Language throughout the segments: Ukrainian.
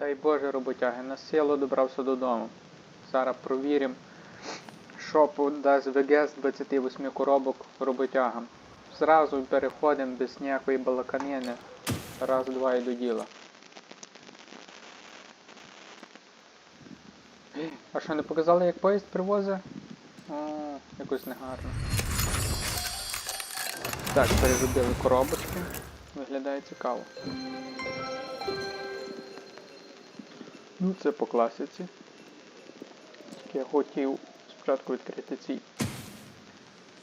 Дай Боже, роботяги, на силу добрався додому. Зараз провіримо, що дасть ВГ з 28 коробок роботягам. Зразу переходимо без ніякої балаканини. Раз, два і до діла. А що, не показали, як поїзд привозить? О, якось негарно. Так, переробили коробочки. Виглядає цікаво. Ну, це по класиці. Тільки я хотів спочатку відкрити ці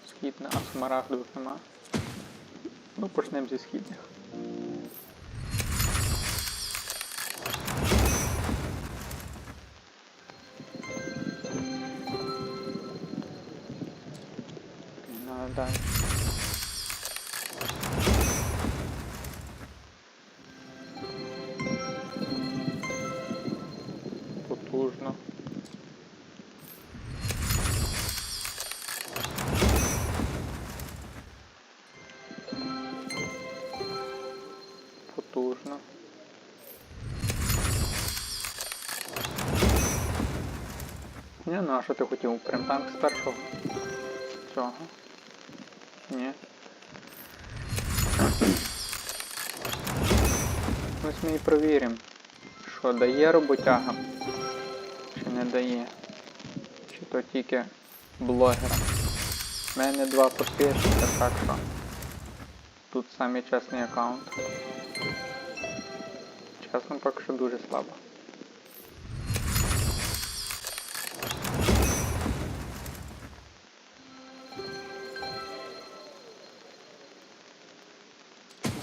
східне, а смарагдових нема. Ну, почнемо зі східних. Далі. Потужно. Ні, ну а що ти хотів? Прям танк з першого? Цього? Ні. Ось ми і провіримо, що дає роботягам, чи не дає. Чи то тільки блогерам. У мене два підписника, так що тут самий чесний аккаунт. Чесно, поки що дуже слабо.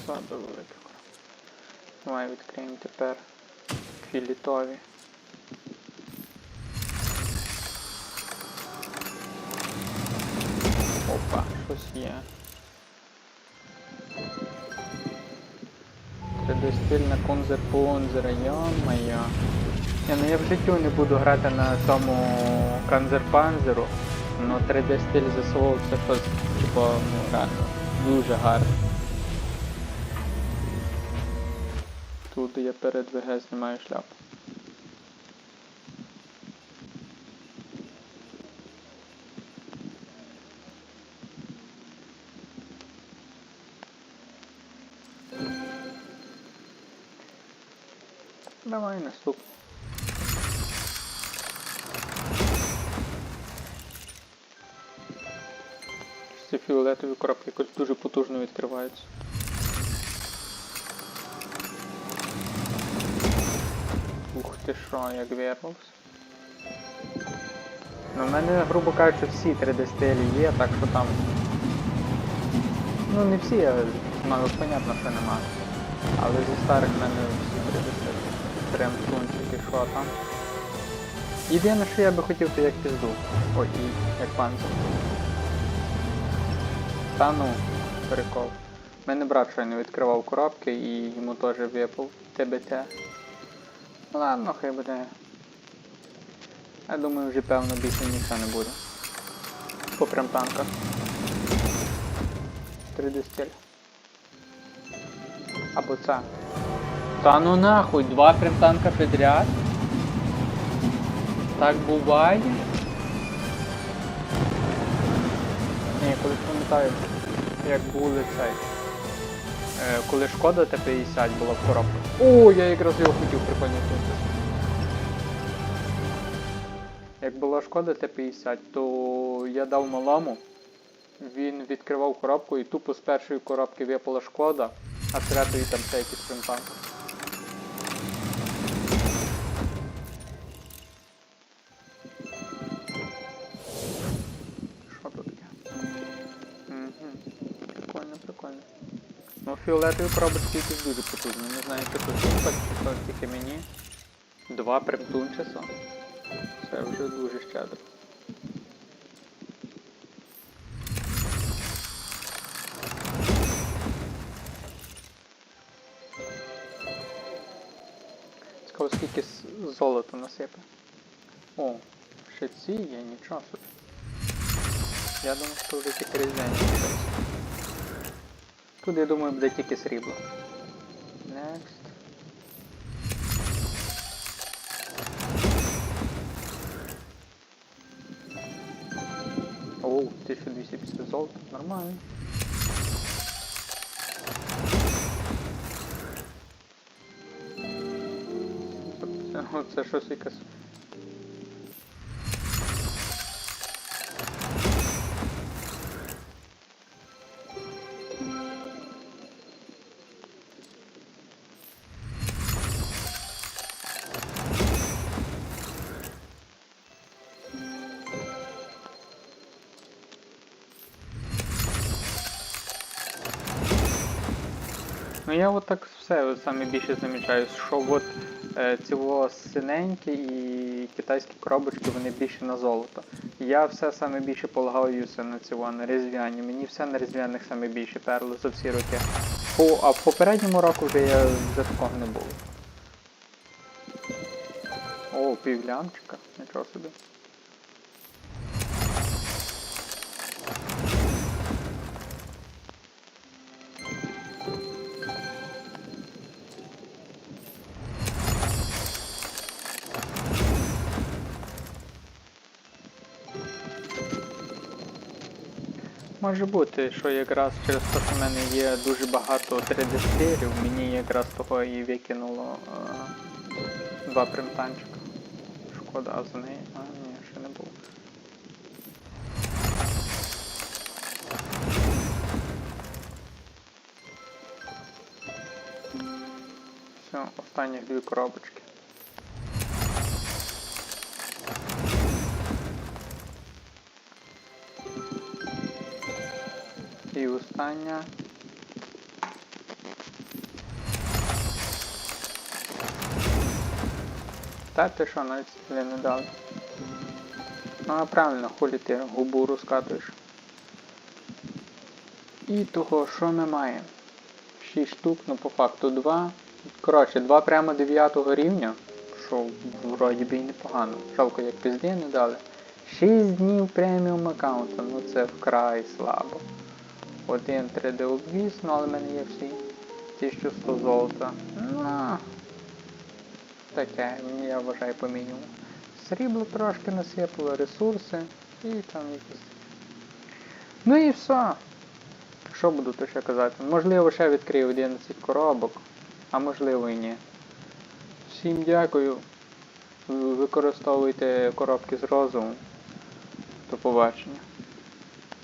Ззаду велика. Давай відкриємо тепер філітові. Опа, щось є. 3D-стильна конзер-понзера, йо-моє. Ні, ну я в житті не буду грати на тому канзер-панзеру, але 3D-стиль ЗСО це щось, типу, ну реально, дуже гарно. Тут я перед ВГ знімаю шляпу. Давай наступний. Ці фіолетові коробки якось дуже потужно відкриваються. Ух ти що, як вирвався. Ну, в мене, грубо кажучи, всі 3D стилі є, так що там. Ну не всі, а мало понятно, що нема. Але зі старих в мене всі 3D стилі. Прям тунчики, що там. Єдине, що я би хотів, то як пізду. Ой, і як панцир. Та ну, прикол. Мене брат щойно відкривав коробки і йому теж випав ТБТ. Ну Ладно, хай буде. Я думаю, вже певно більше нічого не буде. По прям танках. 3D стиль. Або це. Та ну нахуй, два прям танка підряд. Так буває. Ні, колись пам'ятаю, як були цей. Е, коли шкода Т-50 була в коробці. О, я якраз його хотів тут. Як була шкода Т-50, то я дав малому. Він відкривав коробку і тупо з першої коробки випала шкода, а з третьої там ще якийсь принтанк. Ну, фіолетові коробочки якісь дуже потужні. Не знаю, то симпак, чи то тільки мені. Два примтунчаса. Це вже дуже щедро. Цікаво, скільки золота насипе. О, ще ці є, нічого собі. Я думаю, що вже тільки різдвяні щось. Тут, я думаю, буде тільки срібло. Next. Оу, 1250 золота, нормально. Це щось якесь Ну я от так все саме більше замічаю, що от е, цього синенькі і китайські коробочки вони більше на золото. Я все саме більше полагаюся на цього, на різдвяні. Мені все на різдвяних саме більше перло за всі роки. По, а в попередньому року вже я вже такого не було. О, півлямчика, нічого собі. Може бути, що якраз через те, що в мене є дуже багато 3D-стилів, мені якраз того і викинуло е, два примтанчика. Шкода, а за неї. А, ні, ще не було. Все, останніх дві коробочки. І остання. Та ти що, навіть стріли не дали. Ну, а правильно, хулі ти губу розкатуєш. І того, що ми маємо? 6 штук, ну по факту 2. Коротше, 2 прямо 9 рівня, що вроді би і непогано. Жалко, як пізди не дали. 6 днів преміум аккаунта, ну це вкрай слабо. Один 3D обвіз, ну але в мене є всі 1100 золота. Ну, таке, я вважаю по мінімуму. Срібло трошки насипало, ресурси і там якісь. Ну і все. Що буду то ще казати? Можливо, ще відкрию 11 коробок, а можливо і ні. Всім дякую. Використовуйте коробки з розумом. До побачення.